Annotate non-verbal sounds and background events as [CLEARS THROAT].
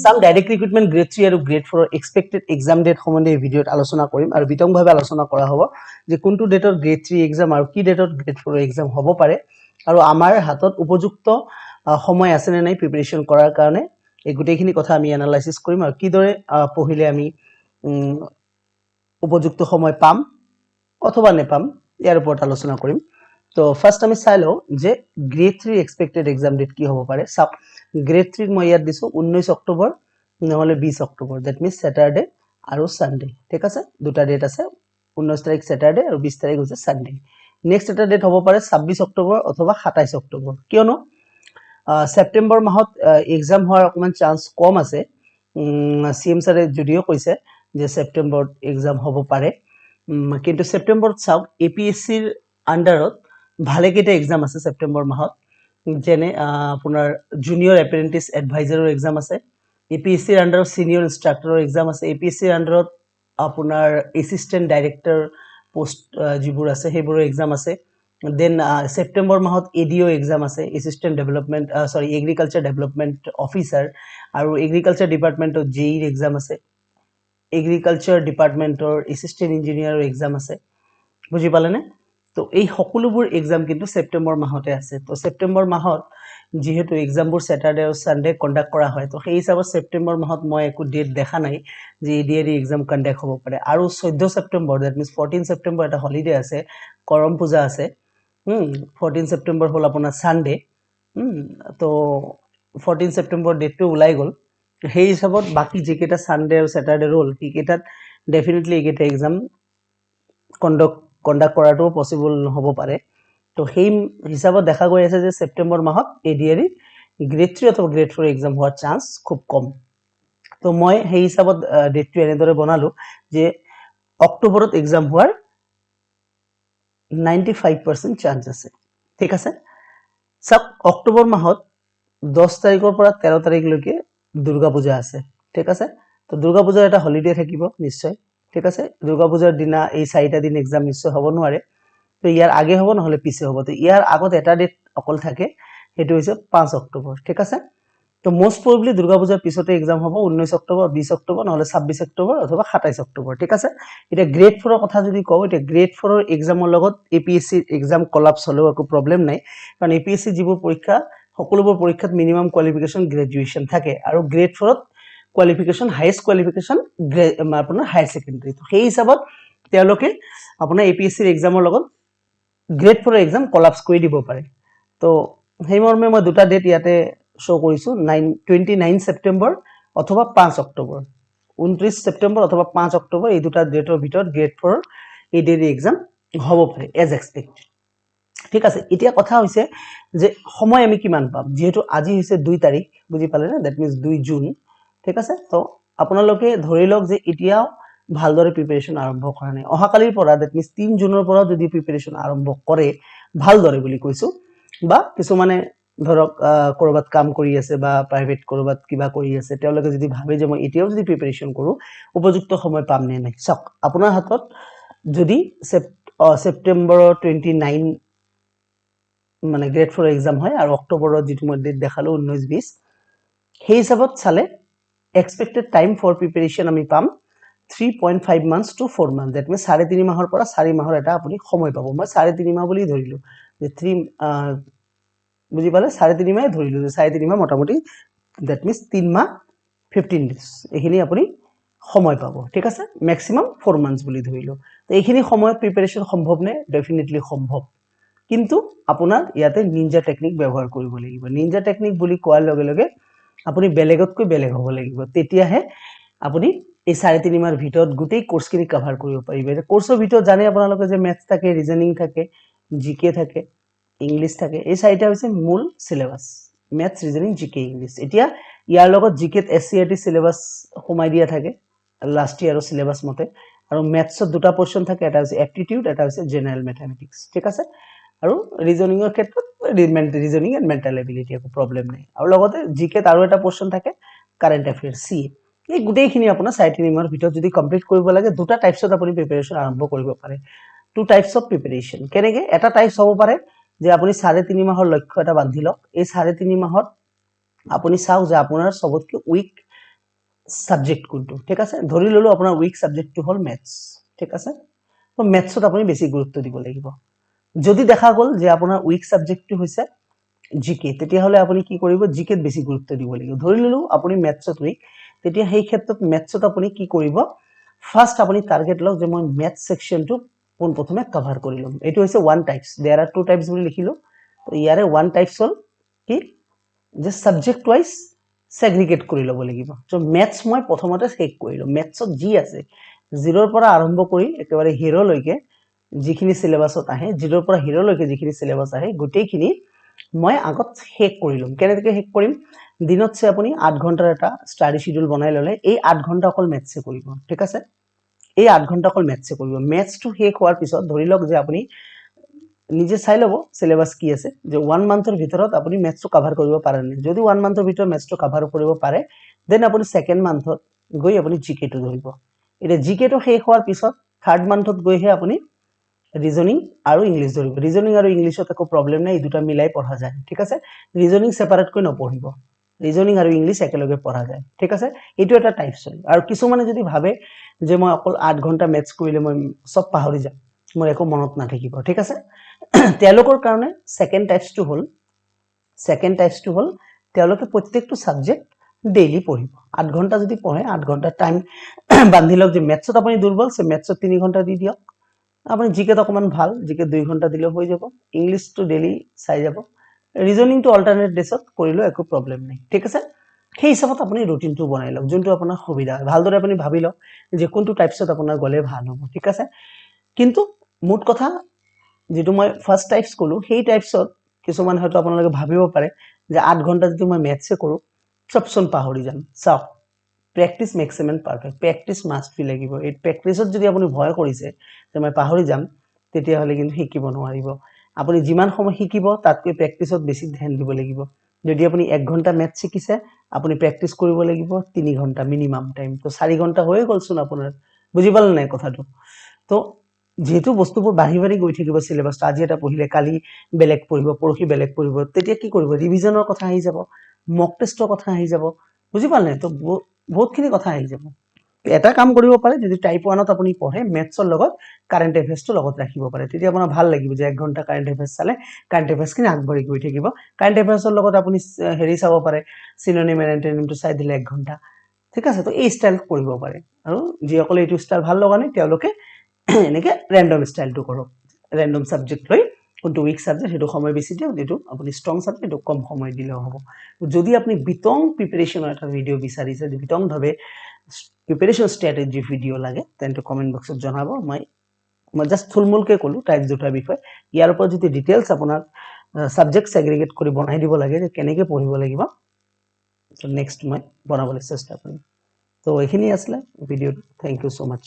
চাম direct recruitment grade three আৰু grade ফ'ৰৰ এক্সপেক্টেড এক্সাম ডেট সম্বন্ধে এই ভিডিঅ'ত আলোচনা কৰিম আৰু বিতংভাৱে আলোচনা কৰা হ'ব যে কোনটো ডেটত গ্ৰেড থ্ৰী এক্সাম আৰু কি ডেটত গ্ৰেড ফ'ৰৰ এক্সাম হ'ব পাৰে। আৰু আমাৰ হাতত উপযুক্ত সময় আছেনে নাই প্ৰিপেৰেশ্যন কৰাৰ কাৰণে এই গোটেইখিনি কথা আমি এনালাইচিছ কৰিম আৰু কিদৰে পঢ়িলে আমি উপযুক্ত সময় পাম অথবা নেপাম ইয়াৰ ওপৰত আলোচনা কৰিম। তো ফাৰ্ষ্ট আমি চাই লওঁ যে গ্ৰেড থ্ৰীৰ এক্সপেক্টেড এক্সাম ডেট কি হ'ব পাৰে। চাওক গ্ৰেড থ্ৰীত মই ইয়াত দিছোঁ ঊনৈছ অক্টোবৰ, নহ'লে বিছ অক্টোবৰ ডেট মিনছ ছেটাৰডে আৰু ছানডে ঠিক আছে? দুটা ডেট আছে ঊনৈছ তাৰিখ ছেটাৰডে আৰু বিছ তাৰিখ হৈছে ছানডে নেক্সট এটা ডেট হ'ব পাৰে ছাব্বিছ অক্টোবৰ অথবা সাতাইছ অক্টোবৰ, কিয়নো ছেপ্টেম্বৰ মাহত এক্সাম হোৱাৰ অকণমান চান্স কম আছে। চি এম ছাৰে যদিও কৈছে যে ছেপ্টেম্বৰত এক্সাম হ'ব পাৰে কিন্তু ছেপ্টেম্বৰত চাওক এ পি এছ চিৰ আণ্ডাৰত ভালেকেইটা এক্সাম আছে ছেপ্টেম্বৰ মাহত। যেনে আপোনাৰ জুনিয়ৰ এপ্ৰেণ্টিছ এডভাইজাৰৰ এক্সাম আছে এ পি এছ চিৰ আণ্ডাৰত ছিনিয়ৰ ইনষ্ট্ৰাক্টৰৰ এক্সাম আছে এ পি এছ চিৰ আণ্ডাৰত আপোনাৰ এছিষ্টেণ্ট ডাইৰেক্টৰ পোষ্ট যিবোৰ আছে সেইবোৰৰ এক্সাম আছে। দেন ছেপ্টেম্বৰ মাহত এ ডি অ' এক্সাম আছে assistant development sorry agriculture development officer আৰু এগ্ৰিকালচাৰ ডিপাৰ্টমেণ্টত জে ইৰ এক্সাম আছে। এগ্ৰিকালচাৰ ডিপাৰ্টমেণ্টৰ এছিষ্টেণ্ট ইঞ্জিনিয়াৰৰ এক্সাম আছে। বুজি পালেনে? তো এই সকলোবোৰ এক্সাম কিন্তু ছেপ্টেম্বৰ মাহতে আছে। তো ছেপ্টেম্বৰ মাহত যিহেতু এক্সামবোৰ ছেটাৰডে আৰু ছানডে কণ্ডাক্ট কৰা হয় তো সেই হিচাপত ছেপ্টেম্বৰ মাহত মই একো ডেট দেখা নাই যে এ ডি এক্সাম কণ্ডাক্ট হ'ব পাৰে। আৰু চৈধ্য September date means fourteen September এটা হলিডে আছে কৰম পূজা আছে ফৰ্টিন ছেপ্টেম্বৰ হ'ল আপোনাৰ ছানডে তো ফৰ্টিন ছেপ্টেম্বৰ ডেটটো ওলাই গ'ল। সেই হিচাপত বাকী যিকেইটা ছানডে আৰু ছেটাৰডে ৰ'ল সেইকেইটাত ডেফিনেটলি এইকেইটা এক্সাম কণ্ডক্ট কণ্ডাক্ট কৰাটো পচিবল নহ'ব পাৰে। তো সেই হিচাপত দেখা গৈ আছে যে ছেপ্টেম্বৰ মাহত এ ডি এৰি গ্ৰেড থ্ৰী অথবা গ্ৰেড ফ'ৰ এক্সাম হোৱাৰ চান্স খুব কম। তো মই সেই হিচাপত ডেটটো এনেদৰে বনালোঁ যে অক্টোবৰত এক্সাম হোৱাৰ নাইণ্টি ফাইভ পাৰ্চেণ্ট চান্স আছে। ঠিক আছে? চাওক, অক্টোবৰ মাহত দহ তাৰিখৰ পৰা তেৰ তাৰিখলৈকে দুৰ্গা পূজা আছে। ঠিক আছে? তো দুৰ্গা পূজাৰ এটা হলিডে থাকিব, নিশ্চয়। ঠিক আছে? দুৰ্গা পূজাৰ দিনা এই চাৰিটা দিন এক্সাম নিশ্চয় হ'ব নোৱাৰে। তো ইয়াৰ আগে হ'ব, নহ'লে পিছে হ'ব। তো ইয়াৰ আগত এটা ডেট অকল থাকে, সেইটো হৈছে পাঁচ অক্টোবৰ, ঠিক আছে? তো মষ্ট প্ৰবেবলি দুৰ্গা পূজাৰ পিছতে এক্সাম হ'ব ঊনৈছ অক্টোবৰ বিছ অক্টোবৰ, নহ'লে ছাব্বিছ অক্টোবৰ অথবা সাতাইছ অক্টোবৰ, ঠিক আছে? এতিয়া গ্ৰেড ফ'ৰৰ কথা যদি কওঁ, এতিয়া গ্ৰেড ফ'ৰৰ এক্সামৰ লগত A P S C exam collapse হ'লেও একো প্ৰব্লেম নাই। কাৰণ এ পি এছ চি যিবোৰ পৰীক্ষা, সকলোবোৰ পৰীক্ষাত মিনিমাম কোৱালিফিকেশ্যন গ্ৰেজুৱেশ্যন থাকে। আৰু গ্ৰেড ফ'ৰত কোৱালিফিকেশ্যন হায়েষ্ট কোৱালিফিকেশ্যন আপোনাৰ হায়াৰ ছেকেণ্ডেৰী সেই হিচাপত তেওঁলোকে আপোনাৰ এ পি এছ চিৰ এক্সামৰ লগত গ্ৰেড ফ'ৰৰ এক্সাম কলাপছ কৰি দিব পাৰে। তো সেইমৰ্মে মই দুটা ডেট ইয়াতে শ্ব' কৰিছোঁ নাইন টুৱেণ্টি নাইন ছেপ্টেম্বৰ অথবা পাঁচ অক্টোবৰ ঊনত্ৰিছ ছেপ্টেম্বৰ অথবা পাঁচ অক্টোবৰ এই দুটা ডেটৰ ভিতৰত গ্ৰেড ফ'ৰৰ এই ডেট এক্সাম হ'ব পাৰে এজ এক্সপেক্টেড ঠিক আছে, এতিয়া কথা হৈছে যে সময় আমি কিমান পাম? যিহেতু আজি হৈছে দুই তাৰিখ, বুজি পালেনে? ডেট মিনছ দুই জুন। ঠিক আছে? তো আপোনালোকে ধৰি লওক যে এতিয়াও ভালদৰে প্ৰিপেৰেশ্যন আৰম্ভ কৰা নাই। অহাকালিৰ পৰা ডেট মিনছ তিন জুনৰ পৰা যদি প্ৰিপেৰেশ্যন আৰম্ভ কৰে, ভালদৰে বুলি কৈছোঁ, বা কিছুমানে ধৰক ক'ৰবাত কাম কৰি আছে বা প্ৰাইভেট ক'ৰবাত কিবা কৰি আছে, তেওঁলোকে যদি ভাবে যে মই এতিয়াও যদি প্ৰিপেৰেশ্যন কৰোঁ, উপযুক্ত সময় পাম নে নাই। চাওক, আপোনাৰ হাতত যদি ছেপ্টেম্বৰৰ টুৱেণ্টি নাইন মানে গ্ৰেড ফ'ৰ এক্সাম হয়, আৰু অক্টোবৰত যিটো মই ডেট দেখালোঁ ঊনৈছ বিছ সেই হিচাপত চালে এক্সপেক্টেড টাইম ফৰ প্ৰিপেৰেশ্যন আমি পাম three point five months to four month date means চাৰে তিনি মাহৰ পৰা চাৰি মাহৰ এটা আপুনি সময় পাব। মই চাৰে তিনি মাহ বুলি ধৰিলোঁ। যে থ্ৰী বুজি পালে? চাৰে তিনি মাহে ধৰিলোঁ যে চাৰে তিনি মাহ মোটামুটি। ডেট মিনছ তিন মাহ ফিফটিন ডেজ এইখিনি আপুনি সময় পাব। ঠিক আছে? মেক্সিমাম ফ'ৰ মান্থছ বুলি ধৰিলোঁ। তো এইখিনি সময়ত প্ৰিপেৰেশ্যন সম্ভৱ নে? ডেফিনেটলি সম্ভৱ। কিন্তু আপোনাৰ ইয়াতে নিঞ্জা টেকনিক ব্যৱহাৰ কৰিব লাগিব। নিঞ্জা টেকনিক বুলি কোৱাৰ লগে লগে আপুনি বেলেগতকৈ বেলেগ হ'ব লাগিব। তেতিয়াহে আপুনি এই চাৰে তিনি মাহৰ ভিতৰত গোটেই কোৰ্চখিনি কাভাৰ কৰিব পাৰিব। এতিয়া কোৰ্চৰ ভিতৰত জানে আপোনালোকে যে মেথছ থাকে ৰিজনিং থাকে জি কে থাকে ইংলিছ থাকে। এই চাৰিটা হৈছে মূল syllabus maths reasoning G K English এতিয়া ইয়াৰ লগত জি কেত এছ চি আৰ টি চিলেবাছ সোমাই দিয়া থাকে লাষ্ট ইয়াৰৰ চিলেবাছ মতে। আৰু মেথছত দুটা পৰ্চন থাকে, এটা হৈছে এপ্টিটিউড এটা হৈছে জেনেৰেল মেথামেটিক্স ঠিক আছে? আৰু ৰিজনিঙৰ ক্ষেত্ৰত ৰিজনিং এণ্ড মেণ্টেল এবিলিটি একো প্ৰব্লেম নাই। আৰু লগতে জি কেত আৰু এটা পৰ্চন থাকে কাৰেণ্ট এফেয়াৰ্ছ চি এই গোটেইখিনি আপোনাৰ চাৰে তিনি মাহৰ ভিতৰত যদি কমপ্লিট কৰিব লাগে দুটা টাইপছত আপুনি প্ৰিপেৰেশ্যন আৰম্ভ কৰিব পাৰে। টু টাইপছ অফ প্ৰিপেৰেশ্যন কেনেকৈ? এটা টাইপছ হ'ব পাৰে যে আপুনি চাৰে তিনি মাহৰ লক্ষ্য এটা বান্ধি লওক। এই চাৰে তিনি মাহত আপুনি চাওক যে আপোনাৰ চবতকৈ উইক ছাবজেক্ট কোনটো ঠিক আছে? ধৰি ল'লো আপোনাৰ উইক ছাবজেক্টটো হ'ল মেথছ ঠিক আছে? মেথছত আপুনি বেছি গুৰুত্ব দিব লাগিব। যদি দেখা গ'ল যে আপোনাৰ উইক ছাবজেক্টটো হৈছে জি কে তেতিয়াহ'লে আপুনি কি কৰিব জি কেত বেছি গুৰুত্ব দিব লাগিব। ধৰি ল'লো, আপুনি মেথছত উইক তেতিয়া সেই ক্ষেত্ৰত মেথছত আপুনি কি কৰিব ফাৰ্ষ্ট আপুনি টাৰ্গেট লওক যে মই মেথছ ছেকশ্যনটো পোনপ্ৰথমে কভাৰ কৰি ল'ম। এইটো হৈছে one types there are two types বুলি লিখিলোঁ। তো ইয়াৰে ওৱান টাইপছ হ'ল কি, যে ছাবজেক্ট ৱাইজ ছেগ্ৰিগেট কৰি ল'ব লাগিব। ত' মেথছ মই প্ৰথমতে শেষ কৰি ল'ম। মেথছত যি আছে জিৰ'ৰ পৰা আৰম্ভ কৰি একেবাৰে হিৰ'লৈকে যিখিনি চিলেবাছত আহে জিৰ'ৰ পৰা হিৰ'লৈকে যিখিনি চিলেবাছ আহে গোটেইখিনি মই আগত শেষ কৰি ল'ম। কেনেকৈ শেষ কৰিম? দিনতছে আপুনি আঠ ঘণ্টাৰ এটা ষ্টাডি চিডিউল বনাই ল'লে এই আঠ ঘণ্টা অকল মেথছে কৰিব ঠিক আছে? এই আঠ ঘণ্টা অকল মেথছে কৰিব। মেথছটো শেষ হোৱাৰ পিছত ধৰি লওক যে আপুনি নিজে চাই ল'ব চিলেবাছ কি আছে যে ওৱান মান্থৰ ভিতৰত আপুনি মেথছটো কাভাৰ কৰিব পাৰে নে যদি ওৱান মান্থৰ ভিতৰত মেথছটো কাভাৰ কৰিব পাৰে দেন আপুনি ছেকেণ্ড মান্থত গৈ আপুনি জি কেটো ধৰিব। এতিয়া জি কেটো শেষ হোৱাৰ পিছত থাৰ্ড মান্থত গৈহে আপুনি ৰিজনিং আৰু ইংলিছ ধৰিব। ৰিজনিং আৰু ইংলিছত একো প্ৰব্লেম নাই, এই দুটা মিলাই পঢ়া যায়, ঠিক আছে? ৰিজনিং ছেপাৰেটকৈ নপঢ়িব। ৰিজনিং আৰু ইংলিছ একেলগে পঢ়া যায়, ঠিক আছে? এইটো এটা টাইপছ হয় আৰু কিছুমানে যদি ভাবে যে মই অকল আঠ ঘণ্টা মেথছ কৰিলে মই চব পাহৰি যাম, মোৰ একো মনত নাথাকিব, ঠিক আছে? [CLEARS THROAT] তেওঁলোকৰ কাৰণে ছেকেণ্ড টাইপছটো হ'ল ছেকেণ্ড টাইপছটো হ'ল, তেওঁলোকে প্ৰত্যেকটো ছাবজেক্ট ডেইলি পঢ়িব। আঠ ঘণ্টা যদি পঢ়ে, আঠ ঘণ্টা টাইম বান্ধি লওক যে মেথছত আপুনি দুৰ্বল চে মেথছত তিনি ঘণ্টা দি দিয়ক। আপুনি জিকেত অকণমান ভালো জিকে দুই ঘণ্টা দিলেও হৈ যাব। ইংলিছটো ডেইলি চাই যাব। ৰিজনিংটো অল্টাৰনেট ডেছত কৰিলেও একো প্ৰব্লেম নাই। ঠিক আছে? সেই হিচাপত আপুনি ৰুটিনটো বনাই লওক, যোনটো আপোনাৰ সুবিধা। হয় ভালদৰে আপুনি ভাবি লওক যে কোনটো টাইপছত আপোনাৰ গ'লে ভালো হ'ব, ঠিক আছে? কিন্তু মুঠ কথা, যিটো মই ফাৰ্ষ্ট টাইপছ ক'লোঁ, সেই টাইপছত কিছুমান হয়তো আপোনালোকে ভাবিব পাৰে যে আঠ ঘণ্টা যদি মই মেথছে কৰোঁ, চবচোন পাহৰি যাম। চাওক practice makes a perfect practice must be লাগিব এই প্ৰেক্টিচত যদি আপুনি ভয় কৰিছে, যে মই পাহৰি যাম, তেতিয়াহ'লে কিন্তু শিকিব নোৱাৰিব। আপুনি যিমান সময় শিকিব, তাতকৈ প্ৰেক্টিচত বেছি ধ্যান দিব লাগিব। যদি আপুনি এক ঘণ্টা মেথ শিকিছে, আপুনি প্ৰেক্টিচ কৰিব লাগিব তিনি ঘণ্টা মিনিমাম টাইম তো চাৰি ঘণ্টা হৈয়ে গ'লচোন আপোনাৰ। বুজি পালে নাই কথাটো? তো যিহেতু বস্তুবোৰ বাঢ়ি বাঢ়ি গৈ থাকিব চিলেবাছটো আজি এটা পঢ়িলে, কালি বেলেগ পঢ়িব, পৰহি বেলেগ পঢ়িব, তেতিয়া কি কৰিব? ৰিভিজনৰ কথা আহি যাব মক টেষ্টৰ কথা আহি যাব। বুজি পালে তো বহুতখিনি কথা আহি যাব। এটা কাম কৰিব পাৰে যদি টাইপ ওৱানত আপুনি পঢ়ে মেথছৰ লগত কাৰেণ্ট এফেয়াৰ্ছটো লগত ৰাখিব পাৰে। তেতিয়া আপোনাৰ ভাল লাগিব যে এক ঘণ্টা কাৰেণ্ট এফেয়াৰ্ছ চালে কাৰেণ্ট এফেয়াৰ্ছখিনি আগবাঢ়ি গৈ থাকিব। কাৰেণ্ট এফেয়াৰ্ছৰ লগত আপুনি হেৰি চাব পাৰে চিননিম এণ্ড এণ্টনিমটো চাই দিলে এক ঘণ্টা। ঠিক আছে তো এই ষ্টাইল কৰিব পাৰে। আৰু যিসকলে এইটো ষ্টাইল ভাল লগা নাই তেওঁলোকে এনেকৈ ৰেণ্ডম ষ্টাইলটো কৰক। ৰেণ্ডম ছাবজেক্ট লৈ কোনটো উইক ছাবজেক্ট সেইটো সময় বেছি দিয়ক যিটো আপুনি ষ্ট্ৰং ছাবজেক্ট সেইটো কম সময় দিলেও হ'ব। যদি আপুনি বিতং প্ৰিপেৰেশ্যনৰ এটা ভিডিঅ' বিচাৰিছে বিতংভাৱে প্ৰিপেৰেশ্যন ষ্ট্ৰেটেজি ভিডিঅ' লাগে তেন্তে কমেণ্ট বক্সত জনাব। মই মই জাষ্ট থুলমূলকৈ ক'লোঁ টাইপ দুটাৰ বিষয়ে। ইয়াৰ ওপৰত যদি ডিটেইলছ আপোনাক ছাবজেক্ট ছেগ্ৰিগেট কৰি বনাই দিব লাগে যে কেনেকৈ পঢ়িব লাগিব। নেক্সট মই বনাবলৈ চেষ্টা কৰিম। তো এইখিনি আছিলে ভিডিঅ'টো থেংক ইউ ছ' মাছ